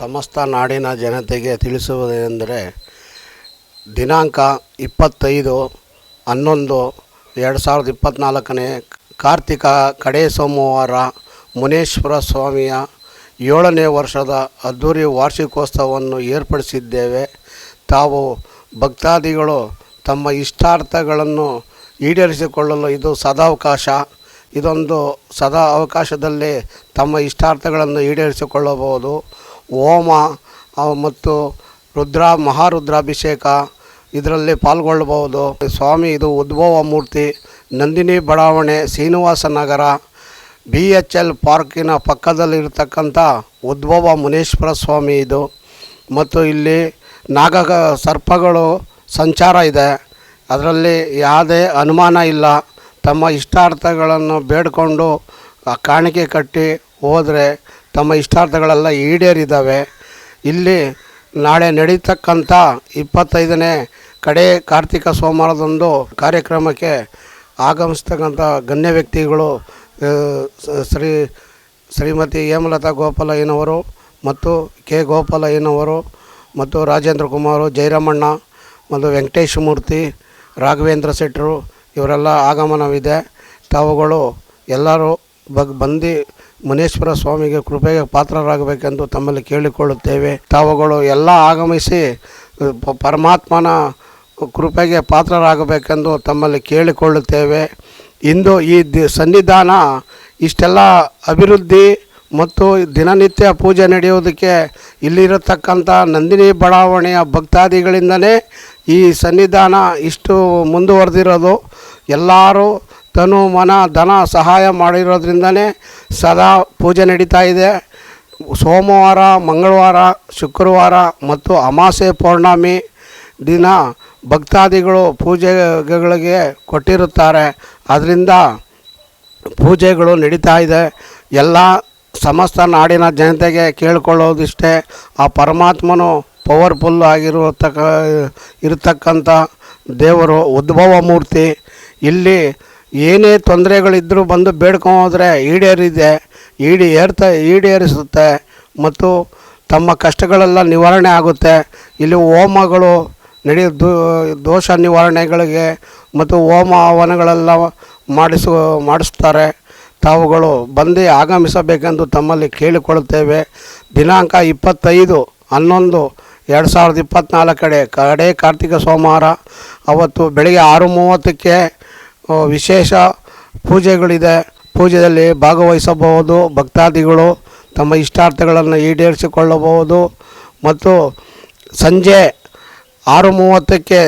ಸಮಸ್ತ ನಾಡಿನ ಜನತೆಗೆ ತಿಳಿಸುವುದೆಂದರೆ ದಿನಾಂಕ ಇಪ್ಪತ್ತೈದು ಹನ್ನೊಂದು ಎರಡು ಸಾವಿರದ ಇಪ್ಪತ್ತ್ನಾಲ್ಕನೇ ಕಾರ್ತಿಕ ಕಡೆ ಸೋಮವಾರ ಮುನೇಶ್ವರ ಸ್ವಾಮಿಯ ಏಳನೇ ವರ್ಷದ ಅದ್ಧೂರಿ ವಾರ್ಷಿಕೋತ್ಸವವನ್ನು ಏರ್ಪಡಿಸಿದ್ದೇವೆ. ತಾವು ಭಕ್ತಾದಿಗಳು ತಮ್ಮ ಇಷ್ಟಾರ್ಥಗಳನ್ನು ಈಡೇರಿಸಿಕೊಳ್ಳಲು ಇದು ಸದಾವಕಾಶ. ಇದೊಂದು ಸದಾ ಅವಕಾಶದಲ್ಲಿ ತಮ್ಮ ಇಷ್ಟಾರ್ಥಗಳನ್ನು ಈಡೇರಿಸಿಕೊಳ್ಳಬಹುದು. ಹೋಮ ಮತ್ತು ರುದ್ರ, ಮಹಾರುದ್ರಾಭಿಷೇಕ ಇದರಲ್ಲಿ ಪಾಲ್ಗೊಳ್ಳಬಹುದು. ಸ್ವಾಮಿ, ಇದು ಉದ್ಭವ ಮೂರ್ತಿ, ನಂದಿನಿ ಬಡಾವಣೆ, Srinivasa Nagar, B H L ಪಾರ್ಕಿನ ಪಕ್ಕದಲ್ಲಿರ್ತಕ್ಕಂಥ ಉದ್ಭವ ಮುನೇಶ್ವರ ಸ್ವಾಮಿ ಇದು. ಮತ್ತು ಇಲ್ಲಿ ನಾಗ ಸರ್ಪಗಳು ಸಂಚಾರ ಇದೆ. ಅದರಲ್ಲಿ ಯಾವುದೇ ಅನುಮಾನ ಇಲ್ಲ. ತಮ್ಮ ಇಷ್ಟಾರ್ಥಗಳನ್ನು ಬೇಡಿಕೊಂಡು ಕಾಣಿಕೆ ಕಟ್ಟಿ ಹೋದರೆ ತಮ್ಮ ಇಷ್ಟಾರ್ಥಗಳೆಲ್ಲ ಈಡೇರಿದ್ದಾವೆ. ಇಲ್ಲಿ ನಾಳೆ ನಡೀತಕ್ಕಂಥ ಇಪ್ಪತ್ತೈದನೇ ಕಡೆ ಕಾರ್ತಿಕ ಸೋಮವಾರದಂದು ಕಾರ್ಯಕ್ರಮಕ್ಕೆ ಆಗಮಿಸ್ತಕ್ಕಂಥ ಗಣ್ಯ ವ್ಯಕ್ತಿಗಳು ಶ್ರೀ, ಶ್ರೀಮತಿ ಹೇಮಲತಾ ಗೋಪಾಲಯ್ಯನವರು ಮತ್ತು ಕೆ ಗೋಪಾಲಯ್ಯನವರು ಮತ್ತು ರಾಜೇಂದ್ರ ಕುಮಾರು ಜಯರಾಮಣ್ಣ ಮತ್ತು ವೆಂಕಟೇಶ ಮೂರ್ತಿ, ರಾಘವೇಂದ್ರ ಶೆಟ್ಟರು ಇವರೆಲ್ಲ ಆಗಮನವಿದೆ. ತಾವುಗಳು ಎಲ್ಲರೂ ಬಗ್ ಬಂದು ಮುನೇಶ್ವರ ಸ್ವಾಮಿಗೆ ಕೃಪೆಗೆ ಪಾತ್ರರಾಗಬೇಕೆಂದು ತಮ್ಮಲ್ಲಿ ಕೇಳಿಕೊಳ್ಳುತ್ತೇವೆ. ತಾವುಗಳು ಎಲ್ಲ ಆಗಮಿಸಿ ಪರಮಾತ್ಮನ ಕೃಪೆಗೆ ಪಾತ್ರರಾಗಬೇಕೆಂದು ತಮ್ಮಲ್ಲಿ ಕೇಳಿಕೊಳ್ಳುತ್ತೇವೆ. ಇಂದು ಈ ದಿ, ಸನ್ನಿಧಾನ ಇಷ್ಟೆಲ್ಲ ಅಭಿವೃದ್ಧಿ ಮತ್ತು ದಿನನಿತ್ಯ ಪೂಜೆ ನಡೆಯೋದಕ್ಕೆ ಇಲ್ಲಿರತಕ್ಕಂಥ ನಂದಿನಿ ಬಡಾವಣೆಯ ಭಕ್ತಾದಿಗಳಿಂದಲೇ ಈ ಸನ್ನಿಧಾನ ಇಷ್ಟು ಮುಂದುವರೆದಿರೋದು. ಎಲ್ಲರೂ ತನು ಮನ ಧನ ಸಹಾಯ ಮಾಡಿರೋದ್ರಿಂದನೇ ಸದಾ ಪೂಜೆ ನಡೀತಾ ಇದೆ. ಸೋಮವಾರ, ಮಂಗಳವಾರ, ಶುಕ್ರವಾರ ಮತ್ತು ಅಮಾಸೆ ಪೌರ್ಣಮಿ ದಿನ ಭಕ್ತಾದಿಗಳು ಪೂಜೆಗಳಿಗೆ ಕೊಟ್ಟಿರುತ್ತಾರೆ. ಅದರಿಂದ ಪೂಜೆಗಳು ನಡೀತಾ ಇದೆ. ಎಲ್ಲ ಸಮಸ್ತ ನಾಡಿನ ಜನತೆಗೆ ಕೇಳಿಕೊಳ್ಳೋದಿಷ್ಟೇ. ಆ ಪರಮಾತ್ಮನು ಪವರ್ಫುಲ್ ಆಗಿರತಕ್ಕ, ಇರತಕ್ಕಂಥ ದೇವರು ಉದ್ಭವ ಮೂರ್ತಿ ಇಲ್ಲಿ ಏನೇ ತೊಂದರೆಗಳಿದ್ದರೂ ಬಂದು ಬೇಡ್ಕೊಂಡೋದ್ರೆ ಈಡೇರಿದೆ, ಈಡಿ ಏರ್ತ, ಈಡೇರಿಸುತ್ತೆ ಮತ್ತು ತಮ್ಮ ಕಷ್ಟಗಳೆಲ್ಲ ನಿವಾರಣೆ ಆಗುತ್ತೆ. ಇಲ್ಲಿ ಹೋಮಗಳು ನಡೆಯ ದೋಷ ನಿವಾರಣೆಗಳಿಗೆ ಮತ್ತು ಹೋಮ ಹವನಗಳೆಲ್ಲ ಮಾಡಿಸು, ಮಾಡಿಸ್ತಾರೆ. ತಾವುಗಳು ಬಂದು ಆಗಮಿಸಬೇಕೆಂದು ತಮ್ಮಲ್ಲಿ ಕೇಳಿಕೊಳ್ಳುತ್ತೇವೆ. ದಿನಾಂಕ ಇಪ್ಪತ್ತೈದು, ಹನ್ನೊಂದು, ಎರಡು ಸಾವಿರದ ಇಪ್ಪತ್ತ್ನಾಲ್ಕಡೆ ಕಡೆ ಕಾರ್ತಿಕ ಸೋಮವಾರ. ಅವತ್ತು ಬೆಳಗ್ಗೆ ಆರು ಮೂವತ್ತಕ್ಕೆ ವಿಶೇಷ ಪೂಜೆಗಳಿದೆ. ಪೂಜೆಯಲ್ಲಿ ಭಾಗವಹಿಸಬಹುದು, ಭಕ್ತಾದಿಗಳು ತಮ್ಮ ಇಷ್ಟಾರ್ಥಗಳನ್ನು ಈಡೇರಿಸಿಕೊಳ್ಳಬಹುದು. ಮತ್ತು ಸಂಜೆ ಆರು ಮೂವತ್ತಕ್ಕೆ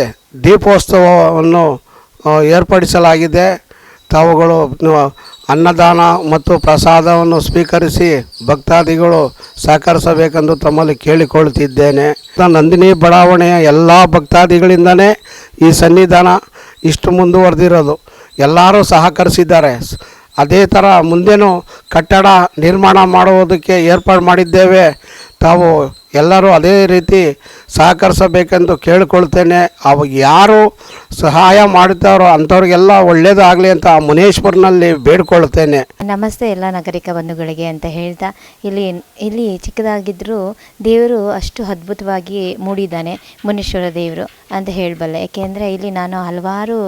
ದೀಪೋತ್ಸವವನ್ನು ಏರ್ಪಡಿಸಲಾಗಿದೆ. ತಾವುಗಳು ಅನ್ನದಾನ ಮತ್ತು ಪ್ರಸಾದವನ್ನು ಸ್ವೀಕರಿಸಿ ಭಕ್ತಾದಿಗಳು ಸಹಕರಿಸಬೇಕೆಂದು ತಮ್ಮಲ್ಲಿ ಕೇಳಿಕೊಳ್ಳುತ್ತಿದ್ದೇನೆ. ನಂದಿನಿ ಬಡಾವಣೆಯ ಎಲ್ಲ ಭಕ್ತಾದಿಗಳಿಂದನೇ ಈ ಸನ್ನಿಧಾನ ಇಷ್ಟು ಮುಂದುವರೆದಿರೋದು. ಎಲ್ಲರೂ ಸಹಕರಿಸಿದ್ದಾರೆ. ಅದೇ ಥರ ಮುಂದೆನೂ ಕಟ್ಟಡ ನಿರ್ಮಾಣ ಮಾಡುವುದಕ್ಕೆ ಏರ್ಪಾಡು ಮಾಡಿದ್ದೇವೆ. ತಾವು ಎಲ್ಲರೂ ಅದೇ ರೀತಿ ಸಹಕರಿಸಬೇಕೆಂದು ಕೇಳಿಕೊಳ್ತೇನೆ. ಅವಾಗ ಯಾರು ಸಹಾಯ ಮಾಡುತ್ತಾರೋ ಅಂಥವ್ರಿಗೆಲ್ಲ ಒಳ್ಳೇದಾಗಲಿ ಅಂತ ಆ ಮುನೇಶ್ವರನಲ್ಲಿ ಬೇಡ್ಕೊಳ್ತೇನೆ. ನಮಸ್ತೆ ಎಲ್ಲ ನಾಗರಿಕ ಬಂಧುಗಳಿಗೆ ಅಂತ ಹೇಳ್ತಾ, ಇಲ್ಲಿ ಇಲ್ಲಿ ಚಿಕ್ಕದಾಗಿದ್ದರೂ ದೇವರು ಅಷ್ಟು ಅದ್ಭುತವಾಗಿ ಮೂಡಿದ್ದಾನೆ ಮುನೇಶ್ವರ ದೇವರು ಅಂತ ಹೇಳಬಲ್ಲೆ. ಯಾಕೆಂದರೆ ಇಲ್ಲಿ ನಾನು ಹಲವಾರು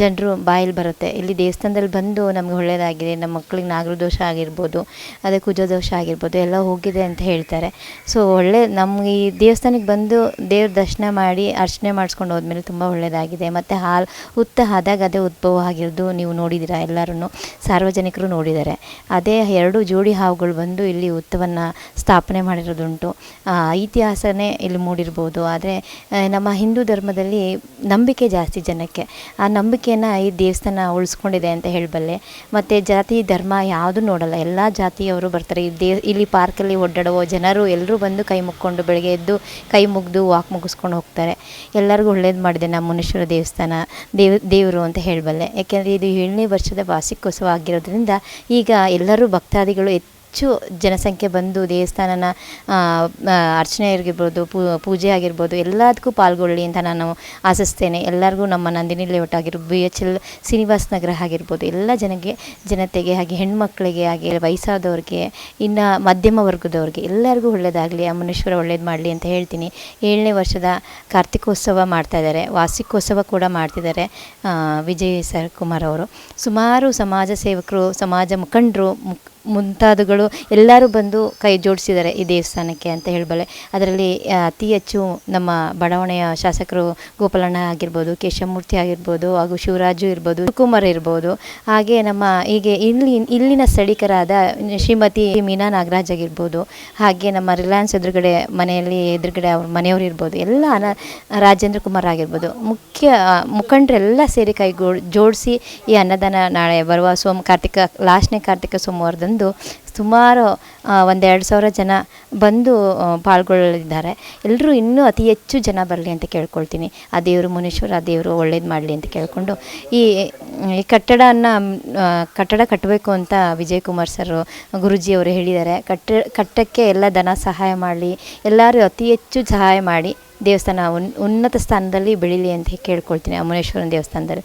ಜನರು ಬಾಯಲ್ಲಿ ಬರುತ್ತೆ. ಇಲ್ಲಿ ದೇವಸ್ಥಾನದಲ್ಲಿ ಬಂದು ನಮಗೆ ಒಳ್ಳೆಯದಾಗಿದೆ ನಮ್ಮ ಮಕ್ಕಳಿಗೆ ನಾಗರ ದೋಷ ಆಗಿರ್ಬೋದು, ಅದೇ ಕುಜ ದೋಷ ಆಗಿರ್ಬೋದು, ಎಲ್ಲ ಹೋಗಿದೆ ಅಂತ ಹೇಳ್ತಾರೆ. ಸೊ ಒಳ್ಳೆ ನಮ್ಗೆ ಈ ದೇವಸ್ಥಾನಕ್ಕೆ ಬಂದು ದೇವ್ರ ದರ್ಶನ ಮಾಡಿ ಅರ್ಚನೆ ಮಾಡಿಸ್ಕೊಂಡು ಹೋದ್ಮೇಲೆ ತುಂಬ ಒಳ್ಳೆಯದಾಗಿದೆ ಮತ್ತು ಹಾಲು ಹುತ್ತ ಆದಾಗ ಅದೇ ಉದ್ಭವ ಆಗಿರೋದು ನೀವು ನೋಡಿದ್ದೀರಾ ಎಲ್ಲರೂ ಸಾರ್ವಜನಿಕರು ನೋಡಿದ್ದಾರೆ. ಅದೇ ಎರಡು ಜೋಡಿ ಹಾವುಗಳು ಬಂದು ಇಲ್ಲಿ ಹುತ್ತವನ್ನು ಸ್ಥಾಪನೆ ಮಾಡಿರೋದುಂಟು. ಇತಿಹಾಸನೇ ಇಲ್ಲಿ ಮೂಡಿರ್ಬೋದು. ಆದರೆ ನಮ್ಮ ಹಿಂದೂ ಧರ್ಮದಲ್ಲಿ ನಂಬಿಕೆ ಜಾಸ್ತಿ ಜನಕ್ಕೆ. ಆ ನಂಬಿಕೆಯನ್ನು ಈ ದೇವಸ್ಥಾನ ಉಳಿಸ್ಕೊಂಡಿದೆ ಅಂತ ಹೇಳಬಲ್ಲೆ. ಮತ್ತು ಜಾತಿ, ಧರ್ಮ ಯಾವುದು ನೋಡಲ್ಲ. ಎಲ್ಲ ಜಾತಿಯವರು ಬರ್ತಾರೆ. ಈ ದೇವ್, ಇಲ್ಲಿ ಪಾರ್ಕಲ್ಲಿ ಓಡಾಡುವ ಜನರು ಎಲ್ಲರೂ ಬಂದು ಕೈ ಮುಕ್ಕೊಂಡು ಬೆಳಗ್ಗೆ ಎದ್ದು ಕೈ ಮುಗಿದು ವಾಕ್ ಮುಗಿಸ್ಕೊಂಡು ಹೋಗ್ತಾರೆ. ಎಲ್ಲರಿಗೂ ಒಳ್ಳೇದು ಮಾಡಿದೆ ನಮ್ಮ ಮುನೇಶ್ವರ ದೇವಸ್ಥಾನ, ದೇವ್, ದೇವರು ಅಂತ ಹೇಳಬಲ್ಲೆ. ಯಾಕೆಂದರೆ ಇದು ಏಳನೇ ವರ್ಷದ ವಾರ್ಷಿಕೋತ್ಸವ ಆಗಿರೋದ್ರಿಂದ ಈಗ ಎಲ್ಲರೂ ಭಕ್ತಾದಿಗಳು ಹೆಚ್ಚು ಜನಸಂಖ್ಯೆ ಬಂದು ದೇವಸ್ಥಾನನ ಅರ್ಚನೆ ಆಗಿರ್ಬೋದು ಪೂಜೆ ಆಗಿರ್ಬೋದು, ಎಲ್ಲದಕ್ಕೂ ಪಾಲ್ಗೊಳ್ಳಿ ಅಂತ ನಾನು ಆಶಿಸ್ತೇನೆ. ಎಲ್ಲರಿಗೂ ನಮ್ಮ ನಂದಿನಿ ಲೇಔಟ್ ಆಗಿರ್ಬೋದು B H L Srinivasa Nagar ಆಗಿರ್ಬೋದು, ಎಲ್ಲ ಜನಕ್ಕೆ ಜನತೆಗೆ ಹಾಗೆ ಹೆಣ್ಮಕ್ಳಿಗೆ ಹಾಗೆ ವಯಸ್ಸಾದವ್ರಿಗೆ, ಇನ್ನು ಮಧ್ಯಮ ವರ್ಗದವ್ರಿಗೆ ಎಲ್ಲರಿಗೂ ಒಳ್ಳೆಯದಾಗಲಿ ಆ ಒಳ್ಳೇದು ಮಾಡಲಿ ಅಂತ ಹೇಳ್ತೀನಿ. ಏಳನೇ ವರ್ಷದ ಕಾರ್ತಿಕೋತ್ಸವ ಮಾಡ್ತಾ ಇದ್ದಾರೆ, ವಾರ್ಷಿಕೋತ್ಸವ ಕೂಡ ಮಾಡ್ತಿದ್ದಾರೆ ವಿಜಯ್ ಸರ್ ಕುಮಾರ್ ಅವರು. ಸುಮಾರು ಸಮಾಜ ಸೇವಕರು, ಸಮಾಜ ಮುಖಂಡರು, ಮುಕ್ ಮುಂತಾದವುಗಳು ಎಲ್ಲರೂ ಬಂದು ಕೈ ಜೋಡಿಸಿದ್ದಾರೆ ಈ ದೇವಸ್ಥಾನಕ್ಕೆ ಅಂತ ಹೇಳಬಲ್ಲೆ. ಅದರಲ್ಲಿ ಅತಿ ಹೆಚ್ಚು ನಮ್ಮ ಬಡಾವಣೆಯ ಶಾಸಕರು ಗೋಪಾಲಣ್ಣ ಆಗಿರ್ಬೋದು, ಕೇಶವಮೂರ್ತಿ ಆಗಿರ್ಬೋದು, ಹಾಗೂ ಶಿವರಾಜು ಇರ್ಬೋದು, ಕುಮಾರ್ ಇರ್ಬೋದು. ಹಾಗೆ ನಮ್ಮ ಹೀಗೆ ಇಲ್ಲಿ, ಇಲ್ಲಿನ ಸ್ಥಳೀಕರಾದ ಶ್ರೀಮತಿ ಮೀನಾ ನಾಗರಾಜ್ ಆಗಿರ್ಬೋದು, ಹಾಗೆ ನಮ್ಮ ರಿಲಯನ್ಸ್ ಎದುರುಗಡೆ ಮನೆಯಲ್ಲಿ ಎದುರುಗಡೆ ಅವ್ರ ಮನೆಯವರು ಇರ್ಬೋದು, ಎಲ್ಲ ರಾಜೇಂದ್ರ ಕುಮಾರ್ ಆಗಿರ್ಬೋದು. ಮುಖ್ಯ ಮುಖಂಡರೆಲ್ಲ ಸೇರಿ ಕೈ ಜೋಡಿಸಿ ಈ ಅನ್ನದಾನ ನಾಳೆ ಬರುವ ಸೋಮ, ಕಾರ್ತಿಕ, ಲಾಸ್ಟ್ನೇ ಕಾರ್ತಿಕ ಸೋಮವಾರದಂದು ಸುಮಾರು ಆ, ಒಂದೆರಡು ಸಾವಿರ ಜನ ಬಂದು ಪಾಲ್ಗೊಳ್ಳಲಿದ್ದಾರೆ. ಎಲ್ಲರೂ ಇನ್ನೂ ಅತಿ ಹೆಚ್ಚು ಜನ ಬರಲಿ ಅಂತ ಕೇಳ್ಕೊಳ್ತೀನಿ. ಆ ದೇವರು ಮುನೀಶ್ವರ ಆ ದೇವರು ಒಳ್ಳೇದು ಮಾಡಲಿ ಅಂತ ಕೇಳಿಕೊಂಡು. ಈ ಈ ಕಟ್ಟಡನ ಕಟ್ಟಡ ಕಟ್ಟಬೇಕು ಅಂತ ವಿಜಯ್ ಕುಮಾರ್ ಸರ್ ಗುರುಜಿಯವರು ಹೇಳಿದ್ದಾರೆ. ಕಟ್ಟ ಕಟ್ಟಕ್ಕೆ ಎಲ್ಲ ಧನ ಸಹಾಯ ಮಾಡಲಿ ಎಲ್ಲರೂ ಅತಿ ಹೆಚ್ಚು ಸಹಾಯ ಮಾಡಿ ದೇವಸ್ಥಾನ ಉನ್ ಉನ್ನತ ಸ್ಥಾನದಲ್ಲಿ ಬೆಳೀಲಿ ಅಂತ ಕೇಳ್ಕೊಳ್ತೀನಿ ಆ ಮುನೇಶ್ವರನ ದೇವಸ್ಥಾನದಲ್ಲಿ.